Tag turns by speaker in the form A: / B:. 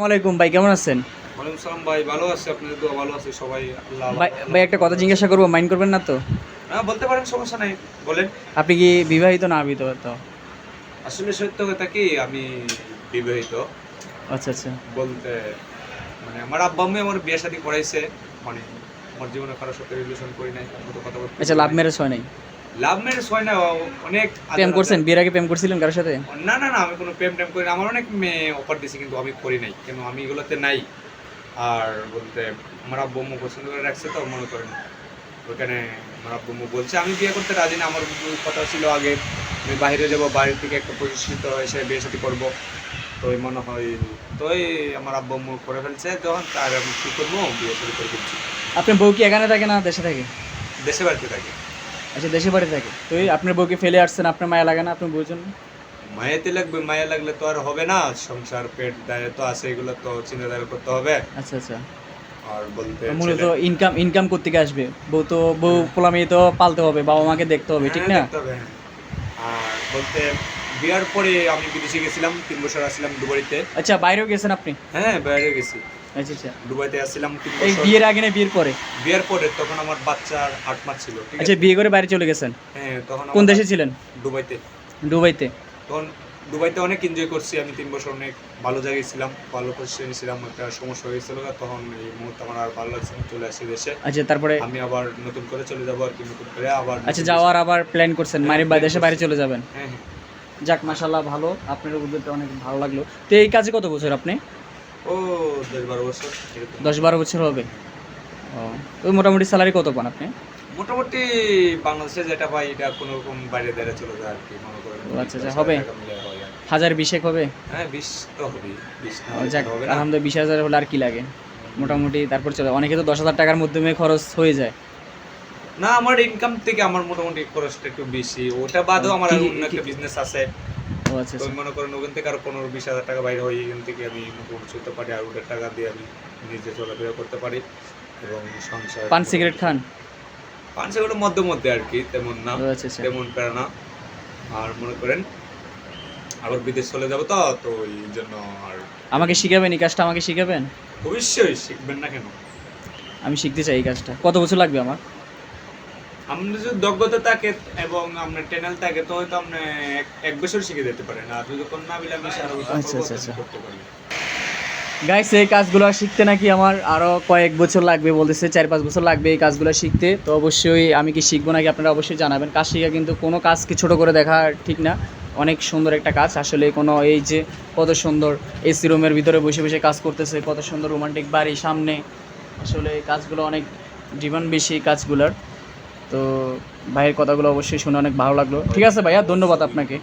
A: আলাইকুম ভাই কেমন আছেন?
B: ওয়ালাইকুম সালাম ভাই ভালো আছে আপনাদের দোয়া ভালো আছে সবাই আল্লাহ
A: ভাই একটা কথা জিজ্ঞাসা করব মাইন্ড করবেন না তো?
B: হ্যাঁ বলতে পারেন সমস্যা নাই বলেন।
A: আপনি কি বিবাহিত না বিবাহিত তো?
B: আসলে সত্য কথা কি আমি বিবাহিত।
A: আচ্ছা আচ্ছা।
B: বলতে মানে আমার আব্বা আম্মু আমার বিয়ে শাদী করাইছে মানে আমার জীবনে কারোর সাথে রিলেশন করি নাই কথা
A: আচ্ছা লাভ ম্যারেজ হয় নাই?
B: লাভ ম্যারেজ হয় না অনেক
A: প্রেম করছেন বিয়ের আগে প্রেম করছিলেন কারোর সাথে?
B: না না না আমি কোনো প্রেম টেম করি না। আমার অনেক মেয়ে অফার দিছি কিন্তু আমি করি নাই। কেন আমি এগুলোতে নাই। আর বলতে আমার আব্বু আম্মু পছন্দ করে রাখছে তো মনে করেন। ওখানে আমার আব্বু আম্মু বলছে আমি বিয়ে করতে রাজি না আমার কথা ছিল আগে। আমি বাইরে যাব বাইরে থেকে একটা প্রতিষ্ঠিত এসে বিয়ে সাথে করব। তো মনে হয় তো এই আমার আব্বু আম্মু করে ফেলছে যখন তার আমি কী করব বিয়ে শুরু করে দিচ্ছি
A: আপনার বউ কি এখানে থাকে না দেশে থাকে?
B: দেশে বাড়িতে থাকে।
A: আচ্ছা দেশে বাড়ি থাকে। তো আপনার বউকে ফেলে আসছেন আপনার মায়া লাগে না আপনার বউর জন্য?
B: মায়াতে লাগবে মায়া লাগলে তো আর হবে না। সংসার পেট দায় তো আছে এগুলো তো চিন্তাধারা করতে হবে।
A: আচ্ছা আচ্ছা।
B: আর বলতে
A: তো মূলত ইনকাম ইনকাম করতে আসবে? বউ তো বউ পোলা মেয়ে তো পালতে হবে বাবা মাকে দেখতে হবে ঠিক
B: হ্যাঁ,
A: না?
B: হ্যাঁ। আর বলতে বিয়ার পরে আমি বিদেশে গেছিলাম তিন বছর আসছিলাম দুবাইতে।
A: আচ্ছা বাইরেও গেছেন আপনি?
B: হ্যাঁ বাইরে গেছি।
A: আচ্ছা আচ্ছা।
B: দুবাইতে আসছিলাম তিন
A: এই
B: বছর।
A: বিয়ের আগে না বিয়ের পরে?
B: বিয়ার পরে তখন আমার বাচ্চার আট মাস ছিল ঠিক
A: আচ্ছা
B: আছে?
A: বিয়ে করে বাইরে চলে গেছেন?
B: হ্যাঁ তখন
A: কোন
B: আমার
A: দেশে ছিলেন?
B: দুবাইতে।
A: দুবাইতে।
B: তখন দুবাইতে অনেক এনজয় করছি আমি তিন বছর অনেক ভালো জায়গায় ছিলাম ভালো পজিশনে ছিলাম একটা সমস্যা হয়েছিল তখন এই মুহূর্তে আমার আর ভালো লাগছে না, চলে আসি দেশে।
A: আচ্ছা তারপরে?
B: আমি আবার নতুন করে চলে যাব আর কি নতুন করে আবার
A: আচ্ছা
B: নতুন
A: যাওয়ার আবার প্ল্যান করছেন বা দেশে বাইরে চলে যাবেন?
B: হ্যাঁ হ্যাঁ।
A: যাক মাশাল্লাহ ভালো। আপনার উদ্যোগটা অনেক ভালো লাগল। তো এই কাজে কত বছর আপনি?
B: ও দশ বারো বছর।
A: দশ বারো বছর হবে। ও তো মোটামুটি স্যালারি কত পান আপনি?
B: মোটামুটি বাংলাদেশে যেটা পাই এটা কোনো রকম বাইরে দাঁড়িয়ে চলে যায় আর কি মনে
A: আচ্ছা, আচ্ছা, হবে?
B: হাজার
A: বিশেক হবে?
B: হ্যাঁ বিশ তো হবেই। বিশ
A: যাক
B: হবে
A: আলহামদুলিল্লাহ বিশ হাজার হলে আর কি লাগে? মোটামুটি তারপর চলে অনেকে তো দশ হাজার টাকার মাধ্যমে খরচ হয়ে যায়।
B: না আমার ইনকাম থেকে আমার মোটামুটি খরচটা একটু বেশি। ওটা বাদেও আমার
A: কি-
B: অন্য একটা বিজনেস আছে।
A: ও আচ্ছা আচ্ছা।
B: মনে করেন ওখান থেকে আরও পনেরো বিশ হাজার টাকা বাইরে হয় এখান থেকে আমি মোটামুটি চলতে পারি আর ওটার টাকা দিয়ে আমি নিজে চলাফেরা করতে পারি এবং সংসার
A: পান সিগারেট খান?
B: পান সেগুলো মধ্যে মধ্যে আর কি তেমন না
A: আচ্ছা।
B: তেমন প্যারা না। আর মনে করেন আবার বিদেশ চলে যাব তো তো এই জন্য আর
A: আমাকে শিখাবেন এই কাজটা আমাকে শিখাবেন?
B: অবশ্যই শিখবেন না কেন?
A: আমি শিখতে চাই এই কাজটা। কত বছর লাগবে আমার?
B: আপনার যদি দক্ষতা থাকে এবং আপনার চ্যানেল থাকে তো হয়তো আপনি এক- বছর শিখে যেতে পারেন আর যদি না মিলে আমি সারা বছর
A: আচ্ছা, আচ্ছা, আচ্ছা।
B: করতে পারবেন
A: গাইস এই কাজগুলো শিখতে নাকি আমার আরও কয়েক বছর লাগবে বলতেছে চার পাঁচ বছর লাগবে এই কাজগুলো শিখতে। তো অবশ্যই আমি কি শিখব নাকি আপনারা অবশ্যই জানাবেন। কাজ শিখা কিন্তু কোনো কাজকে ছোট করে দেখা ঠিক না। অনেক সুন্দর একটা কাজ। আসলে কোনো এই যে কত সুন্দর এসি রুমের ভিতরে বসে বসে কাজ করতেছে কত সুন্দর রোমান্টিক বাড়ি সামনে। আসলে কাজগুলো অনেক ডিমান্ড বেশি কাজগুলোর। তো ভাইয়ের কথাগুলো অবশ্যই শুনে অনেক ভালো লাগল। ঠিক আছে ভাইয়া ধন্যবাদ আপনাকে।